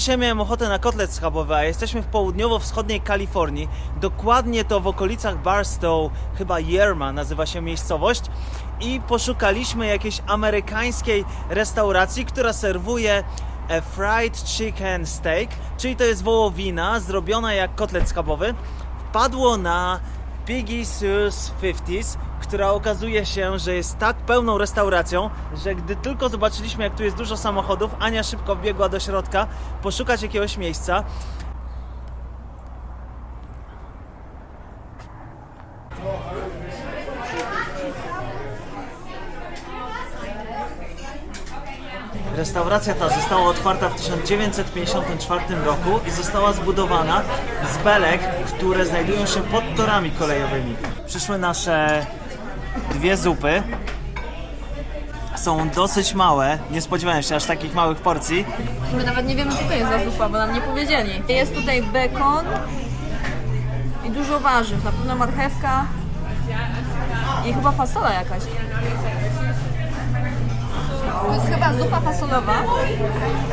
Dzisiaj miałem ochotę na kotlet schabowy, a jesteśmy w południowo-wschodniej Kalifornii. Dokładnie to w okolicach Barstow, chyba Yerma nazywa się miejscowość. I poszukaliśmy jakiejś amerykańskiej restauracji, która serwuje e, fried chicken steak, czyli to jest wołowina zrobiona jak kotlet schabowy. Wpadło na Piggy Sue's 50s, która okazuje się, że jest tak pełną restauracją, że gdy tylko zobaczyliśmy, jak tu jest dużo samochodów, Ania szybko wbiegła do środka poszukać jakiegoś miejsca. Restauracja ta została otwarta w 1954 roku i została zbudowana z belek, które znajdują się pod torami kolejowymi. Przyszły nasze dwie zupy. Są dosyć małe, nie spodziewałem się aż takich małych porcji. My nawet nie wiemy co to jest za zupa, bo nam nie powiedzieli. Jest tutaj bekon i dużo warzyw, na pewno marchewka i chyba fasola jakaś. To jest chyba zupa fasolowa.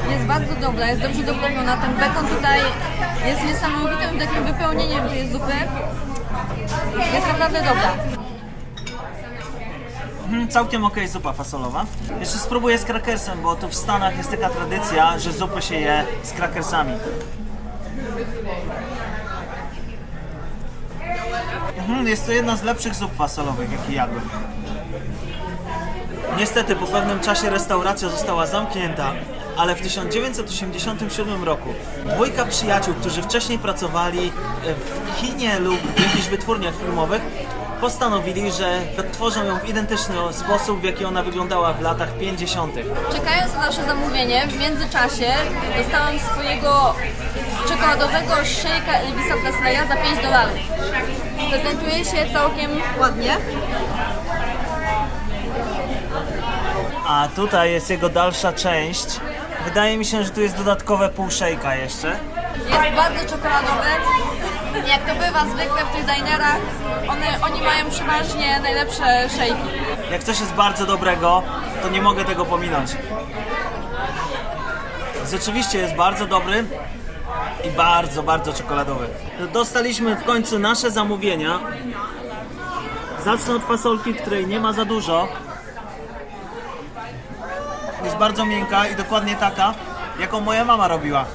Jest bardzo dobra, jest dobrze doprawiona. Ten bekon tutaj jest niesamowitym takim wypełnieniem tej zupy. Jest naprawdę dobra. Mhm, całkiem okej zupa fasolowa. Jeszcze spróbuję z krakersem, bo tu w Stanach jest taka tradycja, że zupy się je z krakersami. Mhm, jest to jedna z lepszych zup fasolowych, jakie jadłem. Niestety po pewnym czasie restauracja została zamknięta, ale w 1987 roku dwójka przyjaciół, którzy wcześniej pracowali w kinie lub w jakichś wytwórniach filmowych, postanowili, że odtworzą ją w identyczny sposób, w jaki ona wyglądała w latach 50. Czekając na nasze zamówienie, w międzyczasie dostałam swojego czekoladowego szejka Elvisa Presleya za 5 dolarów. Prezentuje się całkiem ładnie. A tutaj jest jego dalsza część. Wydaje mi się, że tu jest dodatkowe pół szejka jeszcze. Jest bardzo czekoladowy. Jak to bywa zwykle w tych dinerach, one, oni mają przeważnie najlepsze szejki. Jak coś jest bardzo dobrego, to nie mogę tego pominąć. Rzeczywiście jest bardzo dobry i bardzo, bardzo czekoladowy. Dostaliśmy w końcu nasze zamówienia. Zacznę od fasolki, której nie ma za dużo. Jest bardzo miękka i dokładnie taka, jaką moja mama robiła.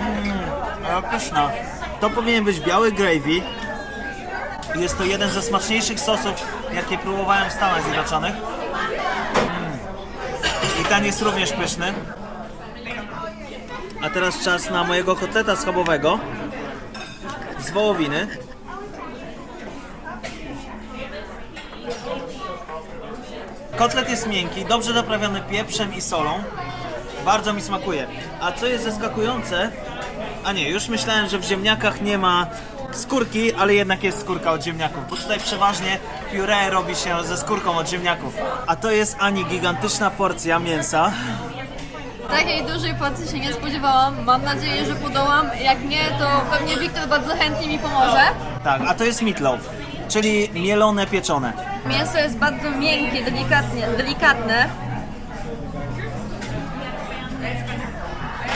Mmm, pyszna. To powinien być biały gravy. Jest to jeden ze smaczniejszych sosów, jakie próbowałem w Stanach Zjednoczonych. Mm. I ten jest również pyszny. A teraz czas na mojego kotleta schabowego z wołowiny. Kotlet jest miękki, dobrze doprawiony pieprzem i solą. Bardzo mi smakuje. A co jest zaskakujące, a nie, już myślałem, że w ziemniakach nie ma skórki, ale jednak jest skórka od ziemniaków, bo tutaj przeważnie puree robi się ze skórką od ziemniaków. A to jest Ani gigantyczna porcja mięsa. Takiej dużej porcji się nie spodziewałam. Mam nadzieję, że podołam. Jak nie, to pewnie Wiktor bardzo chętnie mi pomoże. Tak, a to jest meatloaf, czyli mielone pieczone. Mięso jest bardzo miękkie, delikatnie, delikatne.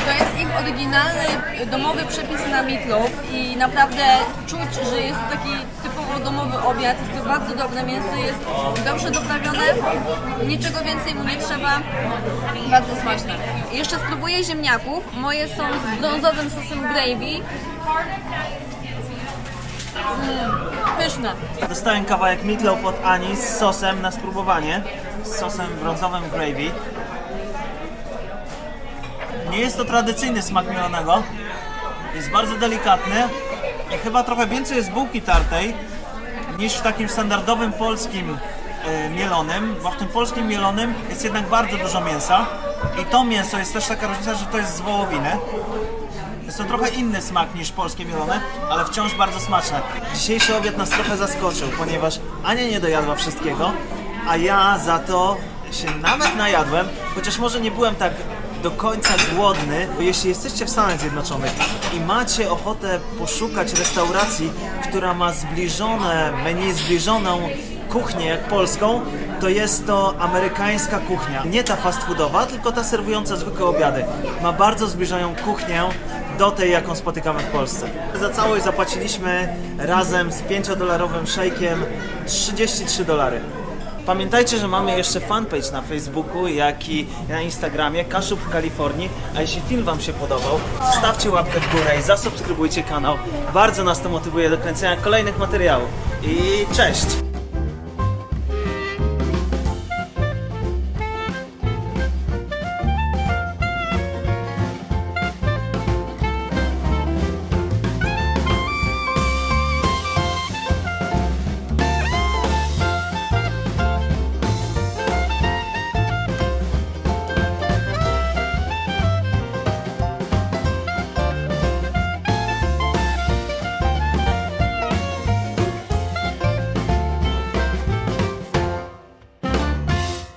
To jest ich oryginalny domowy przepis na meatloaf i naprawdę czuć, że jest to taki typowo domowy obiad. Jest to bardzo dobre mięso, jest dobrze doprawione, niczego więcej mu nie trzeba. Bardzo smaczne. Jeszcze spróbuję ziemniaków. Moje są z brązowym sosem gravy. Mm, pyszne. Dostałem kawałek meatloaf od Ani z sosem na spróbowanie, z sosem brązowym gravy. Nie jest to tradycyjny smak mielonego, jest bardzo delikatny i chyba trochę więcej jest bułki tartej niż w takim standardowym polskim e, mielonym, bo w tym polskim mielonym jest jednak bardzo dużo mięsa i to mięso jest też taka różnica, że to jest z wołowiny. Jest to trochę inny smak niż polskie mielone, ale wciąż bardzo smaczne. Dzisiejszy obiad nas trochę zaskoczył, ponieważ Ania nie dojadła wszystkiego, a ja za to się nawet najadłem, chociaż może nie byłem tak do końca głodny, bo jeśli jesteście w Stanach Zjednoczonych i macie ochotę poszukać restauracji, która ma zbliżone, menu zbliżoną kuchnię polską, to jest to amerykańska kuchnia. Nie ta fast foodowa, tylko ta serwująca zwykłe obiady. Ma bardzo zbliżoną kuchnię do tej, jaką spotykamy w Polsce. Za całość zapłaciliśmy razem z 5-dolarowym szejkiem 33 dolary. Pamiętajcie, że mamy jeszcze fanpage na Facebooku, jak i na Instagramie Kaszub w Kalifornii. A jeśli film Wam się podobał, zostawcie łapkę w górę i zasubskrybujcie kanał. Bardzo nas to motywuje do kręcenia kolejnych materiałów. I cześć!